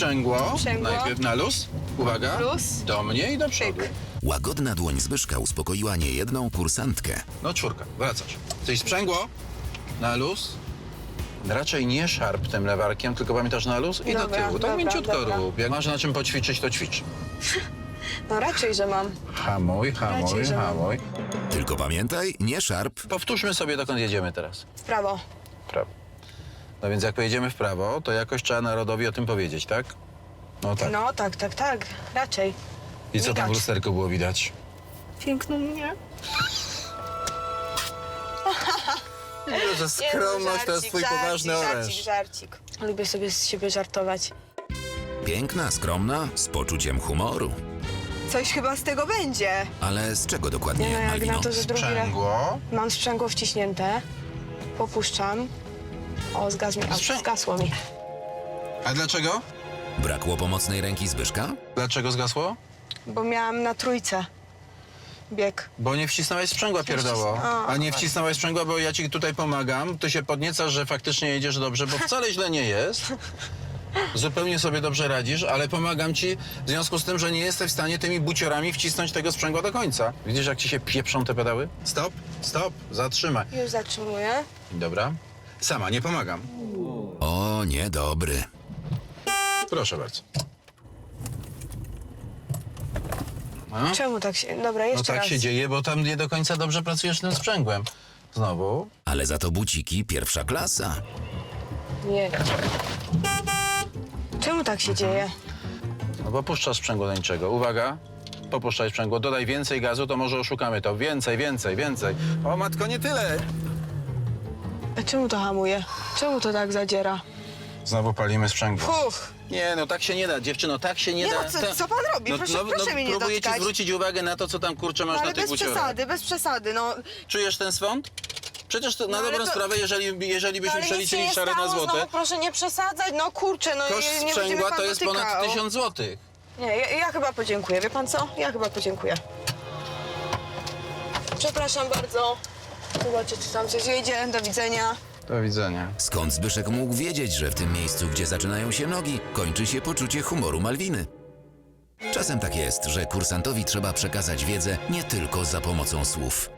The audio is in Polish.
Sprzęgło. Sprzęgło. Najpierw na luz. Uwaga. Luz. Do mnie i do przodu. Pyk. Łagodna dłoń Zbyszka uspokoiła niejedną kursantkę. No czwórka, wracasz. Coś sprzęgło. Na luz. Raczej nie szarp tym lewarkiem, tylko pamiętasz na luz i do Dobra, tyłu. Tak dobra, mięciutko dobra. rób. Jak masz na czym poćwiczyć, to ćwicz. No raczej, że mam. Hamuj, hamuj, Raczej, że hamuj. Tylko pamiętaj, nie szarp. Powtórzmy sobie, dokąd jedziemy teraz. W prawo. W prawo. No więc jak pojedziemy w prawo, to jakoś trzeba narodowi o tym powiedzieć, tak? No tak. No tak, tak, tak. Raczej. I co tam w widać. lusterku było widać? Piękną mnie. Nie, że skromność to jest twój poważny żarcik, oręż. żarcik. Lubię sobie z siebie żartować. Piękna, skromna, z poczuciem humoru. Coś chyba z tego będzie. Ale z czego Nie no, dokładnie, jak Malwino? na to, że drugi raz... Sprzęgło. Mam sprzęgło wciśnięte. Popuszczam. O, zgasł mi. Sprzę- zgasło mi. A dlaczego? Brakło pomocnej ręki Zbyszka? Dlaczego zgasło? Bo miałam na trójce bieg. Bo nie wcisnąłeś sprzęgła pierdoło. A. A nie wcisnąłeś sprzęgła, bo ja ci tutaj pomagam. Ty się podniecasz, że faktycznie jedziesz dobrze, bo wcale źle nie jest. Zupełnie sobie dobrze radzisz, ale pomagam ci w związku z tym, że nie jesteś w stanie tymi buciorami wcisnąć tego sprzęgła do końca. Widzisz, jak ci się pieprzą te pedały? Stop, stop, zatrzymaj. Już zatrzymuję. Dobra. Sama, nie pomagam. O, niedobry. Proszę bardzo. No, Czemu tak się... Dobra, jeszcze no tak raz. się dzieje, bo tam nie do końca dobrze pracujesz tym sprzęgłem. Znowu. Ale za to buciki pierwsza klasa. Nie. Czemu tak się dzieje? No bo puszczasz sprzęgło do niczego. Uwaga. Popuszczaj sprzęgło. Dodaj więcej gazu, to może oszukamy to. Więcej, więcej, więcej. O matko, nie tyle. A czemu to hamuje? Czemu to tak zadziera? Znowu palimy sprzęgło. Fuch. Nie, no tak się nie da, dziewczyno, tak się nie, Nie da. no, co- Ta- co pan robi? Proszę- proszę mnie nie Próbuję ci dotykać. zwrócić uwagę na to, co tam kurczę masz No, na ale tych bez buciorach. przesady, bez przesady, no. Czujesz ten swąd? Przecież to, na No, ale dobrą to- sprawę, jeżeli, jeżeli byśmy ale nic się przeliczyli nie szare na stało, złote, Znowu proszę nie przesadzać, no kurczę, no koszt nie, nie będziemy sprzęgła pan to jest ponad dotykał. tysiąc złotych. Nie, ja, ja chyba podziękuję, wie pan co? Ja chyba podziękuję. Przepraszam bardzo. Zobaczę, czy tam coś jedzie. Do widzenia. Do widzenia. Skąd Zbyszek mógł wiedzieć, że w tym miejscu, gdzie zaczynają się nogi, kończy się poczucie humoru Malwiny? Czasem tak jest, że kursantowi trzeba przekazać wiedzę nie tylko za pomocą słów.